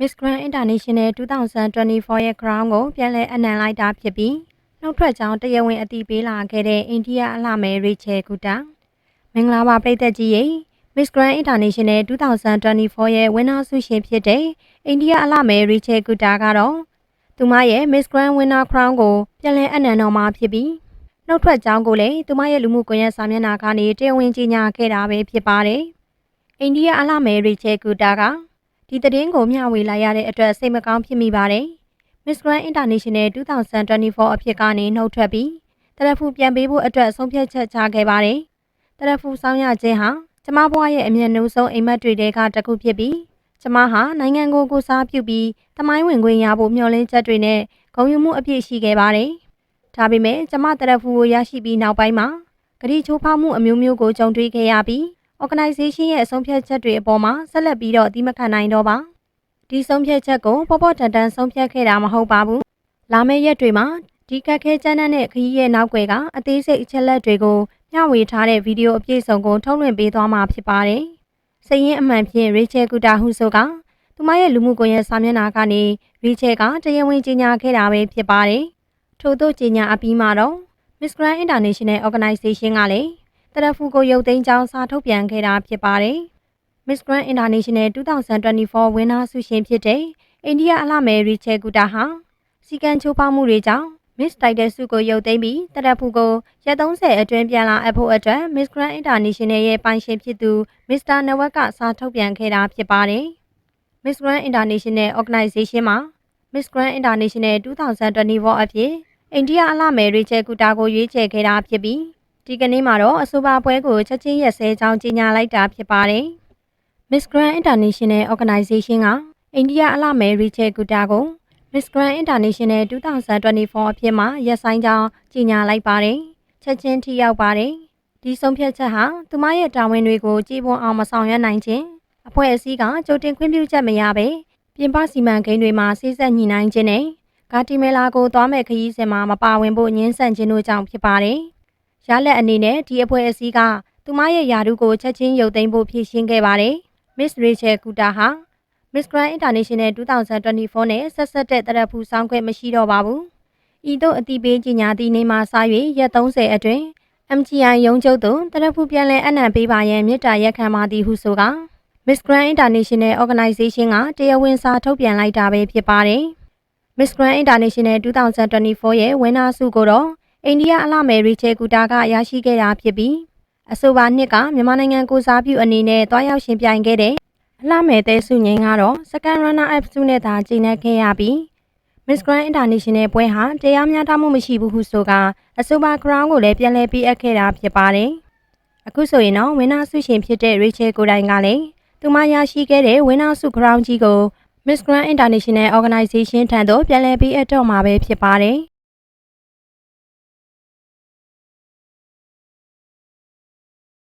Miss Grand International 2024ရဲ့ crown ကိုပြန်လည်အနံလိုက်တာဖြစ်ပြီးနှုတ်ထွက်ကြောင်းတရားဝင်အတည်ပြုလာခဲ့တဲ့အိန္ဒိယအလှမယ်ရီချယ်ကူတာမင်္ဂလာပါပရိသတ်ကြီးရေ Miss Grand International 2024ရဲ့ winner ဆုရှင်ဖြစ်တဲ့အိန္ဒိယအလှမယ်ရီချယ်ကူတာကတော့သူမရဲ့ Miss Grand Winner Crown ကိုပြန်လည်အနံတော်မှာဖြစ်ပြီးနှုတ်ထွက်ကြောင်းကိုလည်းသူမရဲ့လူမှုကွန်ရက်စာမျက်နှာကနေတရားဝင်ကြေညာခဲ့တာပဲဖြစ်ပါတယ်အိန္ဒိယအလှမယ်ရီချယ်ကူတာက ဒီသတင်းကိုမျှဝေလိုက်ရတဲ့အတွက်စိတ်မကောင်းဖြစ်မိပါတယ်။ Miss Grand International 2024အဖြစ်ကနေနှုတ်ထွက်ပြီးတရဖူပြန်ပေးဖို့အတွက်ဆုံးဖြတ်ချက်ချခဲ့ပါတယ်။တရဖူဆောင်ရခြင်းဟာကျမဘွားရဲ့အမြင့်နှုံးဆုံးအိမ်မက်တွေကတစ်ခုဖြစ်ပြီးကျမဟာနိုင်ငံကိုကိုစားပြုပြီးတမိုင်းဝင်ခွင့်ရဖို့မျှော်လင့်ချက်တွေနဲ့ဂုဏ်ယူမှုအပြည့်ရှိခဲ့ပါတယ်။ဒါပေမဲ့ကျမတရဖူကိုရရှိပြီးနောက်ပိုင်းမှာဂရီချိုးဖောက်မှုအမျိုးမျိုးကိုကြုံတွေ့ခဲ့ရပြီး organization ရဲ့အဆုံးဖြတ်ချက်တွေအပေါ်မှာဆက်လက်ပြီးတော့အတိမခံနိုင်တော့ပါဒီဆုံးဖြတ်ချက်ကိုပေါ်ပေါ်တန်တန်ဆုံးဖြတ်ခဲ့တာမဟုတ်ပါဘူးလာမယ့်ရက်တွေမှာဒီကက်ခဲကျန်းတဲ့ခရီးရဲ့နောက်ွယ်ကအသေးစိတ်အချက်လက်တွေကိုမျှဝေထားတဲ့ဗီဒီယိုအပြည့်အစုံကိုထုတ်လွှင့်ပေးသွားမှာဖြစ်ပါတယ်စရင်အမှန်ဖြင့်ရေချယ်ကူတာဟုဆိုကသူမရဲ့လူမှုကွန်ရက်စာမျက်နှာကနေရီချယ်ကတရားဝင်ကြေညာခဲ့တာပဲဖြစ်ပါတယ်ထို့သောကြေညာအပြီးမှာတော့ Miss Grand International Organization ကလည်း တရဖူကိုရုပ်သိမ်းကြောင်းစာထုတ်ပြန်ခဲ့တာဖြစ်ပါတယ်။ Miss Grand International 2024 winner ဆုရှင်ဖြစ်တဲ့အိန္ဒိယအလှမယ်ရီချယ်ကူတာဟာစီကံချိုးဖောက်မှုတွေကြောင့် Miss Title ဆုကိုရုပ်သိမ်းပြီးတရဖူကိုရက်30အတွင်းပြန်လာအပ်ဖို့အတွက် Miss Grand International ရဲ့ပိုင်ရှင်ဖြစ်သူ Mr. နဝက်ကစာထုတ်ပြန်ခဲ့တာဖြစ်ပါတယ်။ Miss Grand International Organization မှာ Miss Grand International 2024အဖြစ်အိန္ဒိယအလှမယ်ရီချယ်ကူတာကိုရွေးချယ်ခဲ့တာဖြစ်ပြီး ဒီကနေ့မှာတော့အဆိုပါပွဲကိုချက်ချင်းရက်စဲကြောင်းကြေညာလိုက်တာဖြစ်ပါတယ်။ Miss Grand International Organization ကအိန္ဒိယအလှမယ်ရီချယ်ကူတာကို Miss Grand International 2024အဖြစ်မှာရက်ဆိုင်ကြောင်းကြေညာလိုက်ပါတယ်။ချက်ချင်းထိရောက်ပါတယ်။ဒီဆုံးဖြတ်ချက်ဟာသူမရဲ့တာဝန်တွေကိုကြည်ပွန်အောင်မဆောင်ရွက်နိုင်ခြင်းအဖွဲ့အစည်းကကြိုတင်ခွင့်ပြုချက်မရဘဲပြင်ပစီမံကိန်းတွေမှာစိစက်ညှိနှိုင်းခြင်းနဲ့ဂါတီမဲလာကိုသွားမဲ့ခရီးစဉ်မှာမပါဝင်ဖို့ညှင်းဆန်ခြင်းတို့ကြောင့်ဖြစ်ပါတယ်။ ရလက်အနေနဲ့ဒီအဖွဲ့အစည်းကသူမရဲ့ယာရုကိုချက်ချင်းရုပ်သိမ်းဖို့ဖြည့်ရှင်းခဲ့ပါတယ်။ Miss Rachel Kuta ဟာ Miss Grand International 2024နဲ့ဆက်ဆက်တဲ့တရဖူဆောင်ခွင့်မရှိတော့ပါဘူး။ဤသို့အတိပေးကြေညာသည့်နေ့မှစ၍ရက်30အတွင်း MGI ရုံးချုပ်သို့တရဖူပြန်လည်အနံပေးပါရန်မြစ်တာရက်ခံပါသည်ဟုဆိုက Miss Grand International Organization ကတရားဝင်စာထုတ်ပြန်လိုက်တာပဲဖြစ်ပါတယ်။ Miss Grand International 2024ရဲ့ဝင်းနာဆုကိုတော့ အိန္ဒိယအလှမယ်ရီချေကူတာကရရှိခဲ့တာဖြစ်ပြီးအဆိုပါနှစ်ကမြန်မာနိုင်ငံကိုစားပြုအနေနဲ့တွားရောက်ရှင်ပြိုင်ခဲ့တဲ့အလှမယ်တဲဆုငင်းကတော့ Second Runner Up ဆုနဲ့သာကျင်းနေခဲ့ရပြီး Miss Grand International ပွဲဟာတရားမျှတမှုမရှိဘူးဟုဆိုကအဆိုပါ crown ကိုလည်းပြန်လည်ပေးအပ်ခဲ့တာဖြစ်ပါတယ်။အခုဆိုရင်တော့ဝင်းနာဆုရှင်ဖြစ်တဲ့ Rachel ကိုတိုင်ကလည်းသူမရရှိခဲ့တဲ့ဝင်းနာဆု crown ကြီးကို Miss Grand International Organization ထံသို့ပြန်လည်ပေးအပ်တော့မှာပဲဖြစ်ပါတယ်။